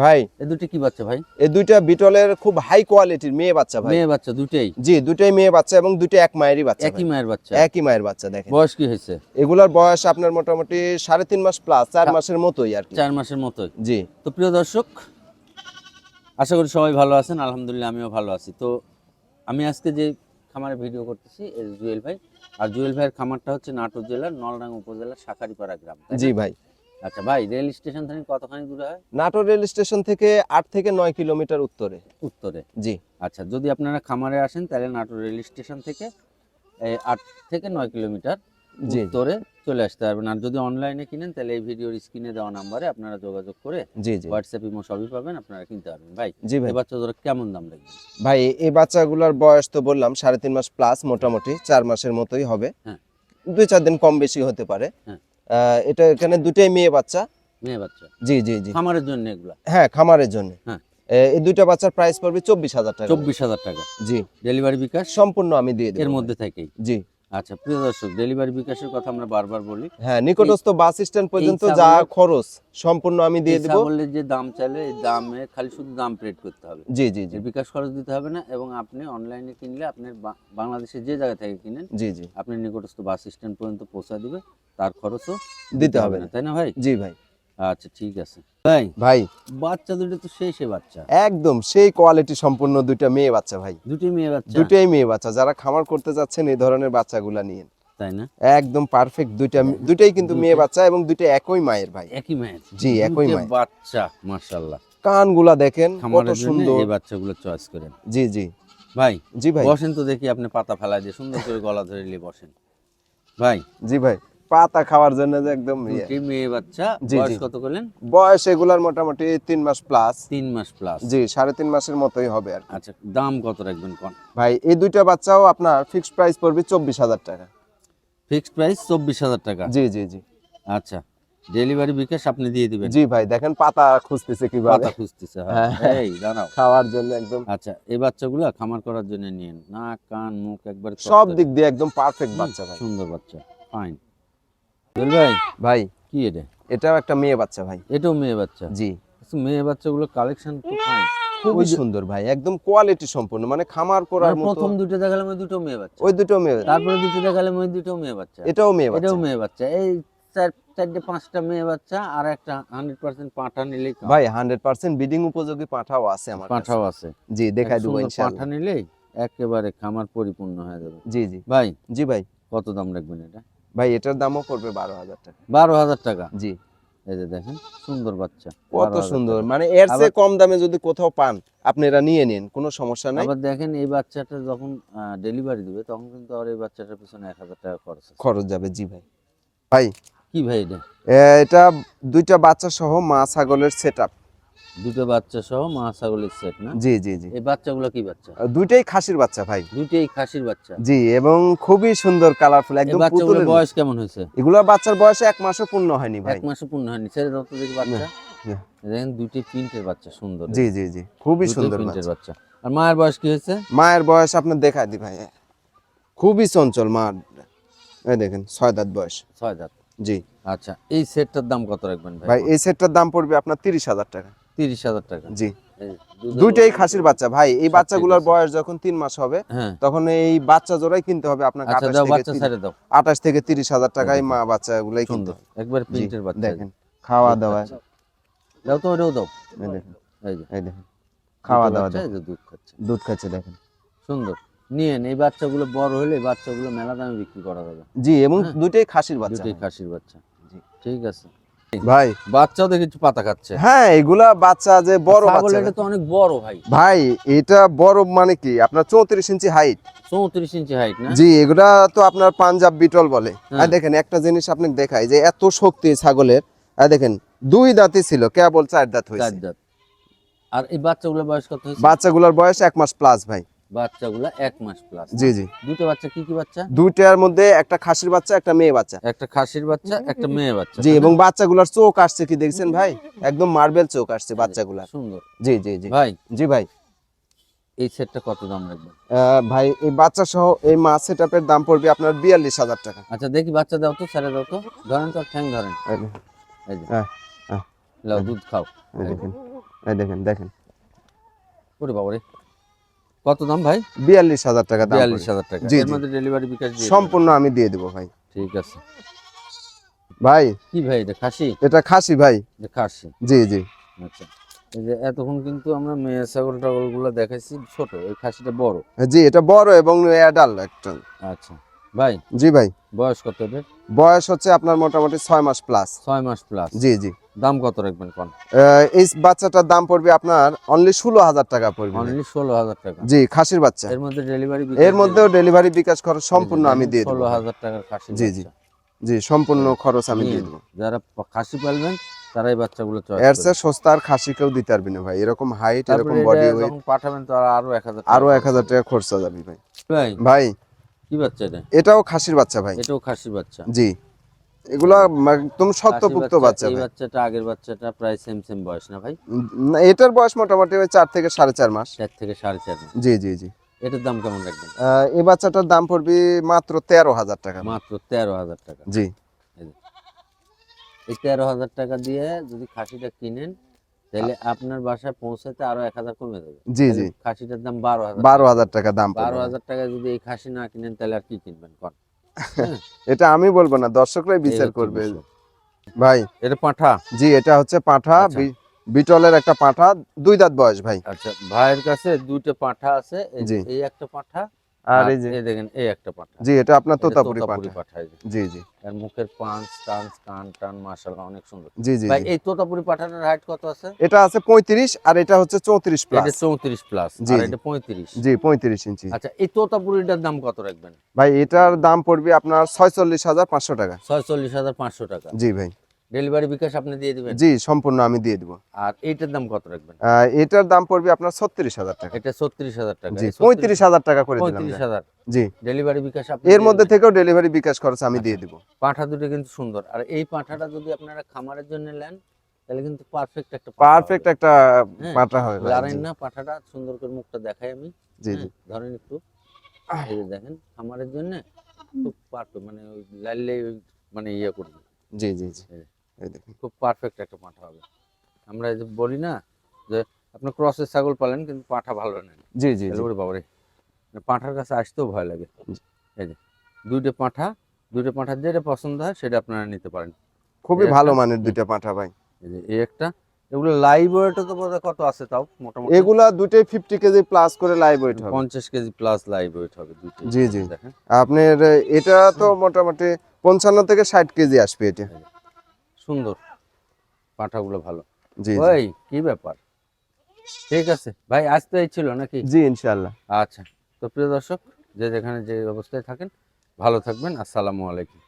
ভাই। এই দুটি কি বাচ্চা ভাই? এই দুইটা বিটলের খুব হাই কোয়ালিটির মেয়ে বাচ্চা ভাই। মেয়ে বাচ্চা দুটেই জি দুটাই মেয়ে বাচ্চা এবং দুটো এক মায়েরই বাচ্চা একই মায়ের বাচ্চা? একই মায়ের বাচ্চা দেখেন। বয়স কি হয়েছে? এগুলার বয়স আপনার মোটামুটি সাড়ে তিন মাস প্লাস চার মাসের মতোই আর কি। চার মাসের মতোই। জি। তো প্রিয় দর্শক আশা করি সবাই ভালো আছেন আলহামদুলিল্লাহ আমিও ভালো আছি। তো আমি আজকে যে খামারে ভিডিও করতেছি জুয়েল ভাই। আর জুয়েল ভাইয়ের খামারটা হচ্ছে নাটোর জেলার নলডাঙ্গা উপজেলার শাখারিপাড়া গ্রাম জি ভাই। আচ্ছা ভাই রেল স্টেশন থেকে কতখানি দূরে হয়? নাটোর রেল স্টেশন থেকে আট থেকে নয় কিলোমিটার উত্তরে। উত্তরে? জি। আচ্ছা যদি আপনারা খামারে আসেন তাহলে নাটোর রেল স্টেশন থেকে এই আট থেকে নয় কিলোমিটার জি। উত্তরে চলে আসতে পারবেন। আর যদি অনলাইনে কিনেন তাহলে এই ভিডিওর স্ক্রিনে দেওয়া নাম্বারে আপনারা যোগাযোগ করে জি জি। হোয়াটসঅ্যাপ ইমো সবই পাবেন আপনারা কিনতে পারবেন। ভাই জি ভাই। এবার বাচ্চা ধরো কেমন দাম লাগবে ভাই এই বাচ্চাগুলোর বয়স তো বললাম সাড়ে তিন মাস প্লাস মোটামুটি চার মাসের মতোই হবে। হ্যাঁ। দুই চার দিন কম বেশি হতে পারে। হ্যাঁ। এটা এখানে দুটাই মেয়ে বাচ্চা। মেয়ে বাচ্চা। জি জি জি। খামারের জন্য এগুলা? হ্যাঁ খামারের জন্য। হ্যাঁ। এই দুইটা বাচ্চার প্রাইস পড়বে চব্বিশ হাজার টাকা। চব্বিশ হাজার টাকা। জি। ডেলিভারি বিকাশ? সম্পূর্ণ আমি দিয়ে দেবো। এর মধ্যে থেকেই? জি। আচ্ছা প্রিয় দর্শক ডেলিভারি বিকাশের কথা আমরা বারবার বলি। হ্যাঁ নিকটস্থ বাস স্ট্যান্ড পর্যন্ত যা খরচ সম্পূর্ণ আমি দিয়ে দেব। ছাগলের যে দাম চাইলে এই দামে খালি শুধু দাম পেড করতে হবে। জি জি জি। বিকাশ খরচ দিতে হবে না এবং আপনি অনলাইনে কিনলে আপনার বাংলাদেশের যে জায়গা থেকে কিনেন জি জি। আপনি নিকটস্থ বাস স্ট্যান্ড পর্যন্ত পৌঁছা দিবে। তার খরচও দিতে হবে না তাই না ভাই? জি ভাই। আচ্ছা ঠিক আছে। ভাই। ভাই বাচ্চা দুটো তো সেই সে বাচ্চা। একদম সেই কোয়ালিটি সম্পূর্ণ দুইটা মেয়ে বাচ্চা ভাই। দুটি মেয়ে বাচ্চা? দুটাই মেয়ে বাচ্চা। যারা খামার করতে যাচ্ছেন এই ধরনের বাচ্চাগুলা নিয়ে তাই না? একদম পারফেক্ট দুইটা দুইটাই কিন্তু মেয়ে বাচ্চা এবং দুইটা একই মায়ের ভাই। একই মায়ের। জি, একই মায়ের। বাচ্চা মাশাআল্লাহ। কানগুলা দেখেন কত সুন্দর। এই বাচ্চাগুলো চয়েস করেন। জি জি। ভাই জি ভাই। বসেন তো দেখি আপনি পাতা ফেলা দিয়ে সুন্দর করে গলা ধরে নিয়ে বসেন। ভাই জি ভাই। পাতা খাওয়ার জন্য যে একদম ইয়ে। মেয়ে বাচ্চা বয়স কত করলেন? বয়স এগুলার মোটামুটি তিন মাস প্লাস তিন মাস প্লাস জি সাড়ে তিন মাসের মতোই হবে আর আচ্ছা দাম কত রাখবেন কোন? ভাই এই দুইটা বাচ্চাও আপনার ফিক্সড প্রাইস পড়বে চব্বিশ হাজার টাকা। ফিক্সড প্রাইস চব্বিশ হাজার টাকা? জি জি জি। আচ্ছা ডেলিভারি বিকাশ আপনি দিয়ে দিবেন? জি ভাই দেখেন পাতা খুঁজতেছে কীভাবে। পাতা খুঁজতেছে হ্যাঁ। হ্যাঁ। এই দাঁড়াও। খাওয়ার জন্য একদম। আচ্ছা এই বাচ্চাগুলো খামার করার জন্য নিয়েন। নাক কান মুখ একবার সব দিক দিয়ে একদম পারফেক্ট বাচ্চা ভাই। সুন্দর বাচ্চা ফাইন ভাই ভাই কি এটা? এটাও একটা মেয়ে বাচ্চা ভাই। এটাও মেয়ে বাচ্চা? জি। আচ্ছা, মেয়ে বাচ্চাগুলো কালেকশন খুবই সুন্দর ভাই একদম কোয়ালিটি সম্পূর্ণ মানে খামার করার মতো। প্রথম দুটো দেখালাম ওই দুটো মেয়ে বাচ্চা। ওই দুটো মেয়ে তারপরে দুটো দেখালাম ওই দুটো মেয়ে বাচ্চা। এটাও মেয়ে এটাও মেয়ে বাচ্চা। এই চারটে পাঁচটা মেয়ে বাচ্চা আর একটা হান্ড্রেড পার্সেন্ট পাঁঠা নিলেই কাম। ভাই হান্ড্রেড পার্সেন্ট বিডিং উপযোগী পাঠাও আছে আমার। পাঁঠাও আছে। জি দেখাই দেবো নিলেই একেবারে খামার পরিপূর্ণ হয়ে যাবে। জি জি। ভাই জি ভাই। কত দাম রাখবেন এটা? ভাই এটার দামও পড়বে বারো হাজার টাকা। বারো হাজার টাকা? জি। এই যে দেখেন সুন্দর বাচ্চা। কত সুন্দর। মানে এর চেয়ে কম দামে যদি কোথাও পান আপনারা নিয়ে নিন কোনো সমস্যা নাই। আবার দেখেন এই বাচ্চাটা যখন ডেলিভারি দিবে তখন কিন্তু আর এই বাচ্চাটার পিছনে এক হাজার টাকা খরচ। খরচ যাবে জি ভাই। ভাই কি ভাই এটা? এটা দুইটা বাচ্চা সহ মা ছাগলের সেট দুটো বাচ্চা সহ মা ছাগলের সেট না? জি জি জি। এই বাচ্চাগুলো কি বাচ্চা? দুইটাই খাসির বাচ্চা ভাই। দুইটাই খাসির বাচ্চা। জি এবং খুবই সুন্দর কালারফুল একদম পুতুলের বয়স কেমন হয়েছে? এগুলো বাচ্চার বয়স এক মাসও পূর্ণ হয়নি ভাই। এক মাসও পূর্ণ হয়নি। ছেড়ে দাও তো দেখি বাচ্চা। দেখেন দুইটি প্রিন্টের বাচ্চা সুন্দর। জি জি জি খুবই সুন্দর প্রিন্টের বাচ্চা। আর মায়ের বয়স কি হয়েছে? মায়ের বয়স আপনার দেখায় দি ভাই। খুবই চঞ্চল মা এই দেখেন ছয় দাঁত বয়স। ছয় দাঁত। জি। আচ্ছা এই সেটটার দাম কত রাখবেন ভাই? ভাই এই সেটটার দাম পড়বে আপনার তিরিশ হাজার টাকা। তিরিশ হাজার টাকা। জি। দুইটাই খাসির বাচ্চা। ভাই এই বাচ্চাগুলোর বয়স যখন তিন মাস হবে হ্যাঁ। তখন এই বাচ্চা জোড়াই কিনতে হবে আপনাকে আচ্ছা আঠাশ থেকে তিরিশ- হাজার টাকায় মা বাচ্চাগুলাই কিনতে একবার প্রিন্টের বাচ্চা। দেখেন খাওয়া দাওয়া দাও তো ওটাও দাও। এই দেখেন। খাওয়া দাওয়া দুধ খাচ্ছে। দুধ খাচ্ছে দেখেন। সুন্দর। নিয়েন এই বাচ্চাগুলো বড় হলে এই বাচ্চাগুলো মেলা দামে বিক্রি করা যাবে। জি এবং হ্যাঁ। দুইটাই খাসির বাচ্চা। খাসির বাচ্চা। জি। ঠিক আছে। ভাই। বাচ্চাও দেখি পাতা খাচ্ছে। হ্যাঁ এগুলা বাচ্চা যে বড় বাচ্চা। এটা তো অনেক বড় ভাই। ভাই এটা বড় মানে কি? আপনার চৌত্রিশ ইঞ্চি হাইট চৌত্রিশ ইঞ্চি হাইট না? জি এগুলা তো আপনার পাঞ্জাব বিটল বলে। হ্যাঁ। আর দেখেন একটা জিনিস আপনাকে দেখাই যে এত শক্তি ছাগলের। আর দেখেন দুই দাঁতই ছিল কেবল চার দাঁত চার হয়েছে দাঁত। আর এই বাচ্চাগুলোর বয়স কত বাচ্চাগুলোর বয়স এক মাস প্লাস ভাই। বাচ্চাগুলো এক মাস প্লাস জি জি। দুটো বাচ্চা কি কি বাচ্চা? দুইটার মধ্যে একটা খাসির বাচ্চা একটা মেয়ে বাচ্চা। একটা খাসির বাচ্চা একটা মেয়ে বাচ্চা। জি এবং বাচ্চাগুলোর চোখ আসছে কি দেখছেন ভাই? একদম মার্বেল চোখ আসছে বাচ্চাগুলার। সুন্দর। জি জি জি। ভাই। জি ভাই। এই সেটটা কত দাম রাখবেন? ভাই এই বাচ্চা সহ এই মাছ সেটআপের দাম পড়বে আপনার বিয়াল্লিশ হাজার টাকা। আচ্ছা দেখি বাচ্চা দাও তো ছেড়ে দাও তো। ধরেন তো ঠ্যাং ধরেন। এই যে। লাও দুধ খাও। দেখেন। দেখেন দেখেন। ওরে বাবা রে কত দাম ভাই? বিয়াল্লিশ হাজার টাকা বিয়াল্লিশ হাজার টাকা। এর মধ্যে ডেলিভারি বিকাশ সম্পূর্ণ আমি দিয়ে দেবো ভাই। ঠিক আছে। ভাই? কি ভাই এটা খাসি? এটা খাসি ভাই। খাসি। জি জি। আচ্ছা। এই যে এতক্ষণ কিন্তু আমরা মেয়ে ছাগল টাগলগুলো দেখাইছি ছোট এই খাসিটা বড়। জি এটা বড় এবং অ্যাডাল একটা। আচ্ছা। ভাই? জি ভাই। বয়স কত বয়স হচ্ছে আপনার মোটামুটি ছয় মাস প্লাস ছয় মাস প্লাস জি জি। দাম কত রাখবেন কোন? এই বাচ্চাটার দাম পড়বে আপনার অনলি ষোলো হাজার টাকা পড়বে অনলি ষোলো হাজার টাকা। জি খাসির বাচ্চা। এর মধ্যে ডেলিভারি এর মধ্যেও ডেলিভারি বিকাশ খরচ সম্পূর্ণ আমি দিয়ে ষোলো হাজার টাকার খাসি জি, জি। জি সম্পূর্ণ খরচ আমি দিয়ে দেবো। যারা খাসি পালবেন তারাই বাচ্চাগুলো চয়েস এর চেয়ে সস্তা আর খাসি কেউ দিতে পারবি না ভাই। এরকম হাইট এরকম বডি ওয়েট পাঠাবেন তো আরও এক হাজার আরও এক হাজার টাকা খরচা যাবে ভাই ভাই কি বাচ্চা এটা? এটাও খাসির বাচ্চা ভাই। এটাও খাসি বাচ্চা? জি। এগুলা একদম খাসি বাচ্চা এই বাচ্চাটা আগের বাচ্চাটা প্রায় সেম সেম বয়স না ভাই? না, এটার বয়স মোটামুটি ওই চার থেকে সাড়ে চার মাস। চার থেকে সাড়ে চার মাস। জি জি জি। এটার দাম কেমন রাখবেন? এই বাচ্চাটার দাম পড়বে মাত্র তেরো হাজার টাকা। মাত্র তেরো হাজার টাকা। জি। এই তেরো হাজার টাকা দিয়ে যদি খাসিটা কিনেন তাহলে আপনার বাসায় পৌঁছাতে আরও এক হাজার কমে যাবে। জি জি। খাসিটার দাম বারো হাজার বারো হাজার টাকা দাম বারো হাজার টাকা যদি এই খাসি না কিনেন তাহলে আর কি কিনবেন? কন। এটা আমি বলব না দর্শকরাই বিচার করবে। ভাই। এটা পাঠা? জি এটা হচ্ছে পাঠা আচ্ছা। বিটলের একটা পাঠা দুই দাঁত বয়স ভাই। আচ্ছা ভাইয়ের কাছে দুইটা পাঠা আছে। এই একটা পাঠা আর এই যে দেখেন এই একটা পাঠা জি এটা আপনার তোতাপুরি পাঠা। জি জি। এর মুখের পাঁচ টান্স কান টান মাশাআল্লাহ অনেক সুন্দর। জি জি ভাই এই তোতাপুরি পাঠাটার হাইট কত আছে? এটা আছে পঁয়ত্রিশ আর এটা হচ্ছে চৌত্রিশ এটা প্লাস চৌত্রিশ প্লাস জি, আর এটা পঁয়ত্রিশ। জি পঁয়ত্রিশ ইঞ্চি। আচ্ছা এই তোতাপুরিটার দাম কত রাখবেন? ভাই এটার দাম পড়বে আপনার ছয়চল্লিশ হাজার পাঁচশো টাকা। ছয়চল্লিশ হাজার পাঁচশো টাকা। জি ভাই। ডেলিভারি বিকাশ আপনি দিয়ে দিবেন? জি সম্পূর্ণ আমি দিয়ে দেবো। আর এইটার দাম কত রাখবেন? এটার দাম পড়বে আপনার ছত্রিশ হাজার টাকা। এটা ছত্রিশ হাজার টাকা। জি পঁয়ত্রিশ হাজার টাকা করে পঁয়ত্রিশ হাজার। জি। ডেলিভারি বিকাশ এর মধ্যে। থেকেও ডেলিভারি বিকাশ খরচ আমি দিয়ে দিব। পাঠা দুটো কিন্তু সুন্দর। আর এই পাঠাটা যদি আপনারা খামারের জন্য নেন তাহলে কিন্তু পারফেক্ট একটা পারফেক্ট একটা হ্যাঁ, পাঠা হবে না পাঠাটা সুন্দর করে মুখটা দেখাই আমি। জি জি। হ্যাঁ, ধরেন একটু। এই যে দেখেন খামারের জন্য খুব পারফেক্ট মানে ওই লাইলে মানে ইয়ে করবে। জি জি জি। এই। দেখুন। খুব পারফেক্ট একটা পাঠা হবে। আমরা যে বলি না যে আপনি ক্রসের ছাগল পালেন কিন্তু পাঠা ভালো নেন জি জি বাবারে পাঁঠার কাছে আসতেও ভয় লাগে। এই যে দুইটা পাঁঠা দুইটা পাঁঠার যেটা পছন্দ হয় সেটা আপনারা নিতে পারেন। খুবই ভালো মানের দুইটা পাঠা ভাই। এই যে এই একটা। এগুলো লাইভ ওয়েটও তো বোধহয় কত আছে তাও? মোটামুটি। এগুলো দুটোই ফিফটি কেজি প্লাস করে লাইভ ওয়েট হবে। পঞ্চাশ কেজি প্লাস লাইভ ওয়েট হবে দুটো জি, জি। দেখেন। আপনার এটা তো মোটামুটি পঞ্চান্ন থেকে ষাট কেজি আসবে এটা। সুন্দর। পাঠাগুলো ভালো। জি ভাই কি ব্যাপার? ঠিক আছে। ভাই আজ তো এই ছিল নাকি? জি ইনশাল্লাহ আচ্ছা। তো প্রিয় দর্শক যে যেখানে যে অবস্থায় থাকেন ভালো থাকবেন। আসসালামু আলাইকুম।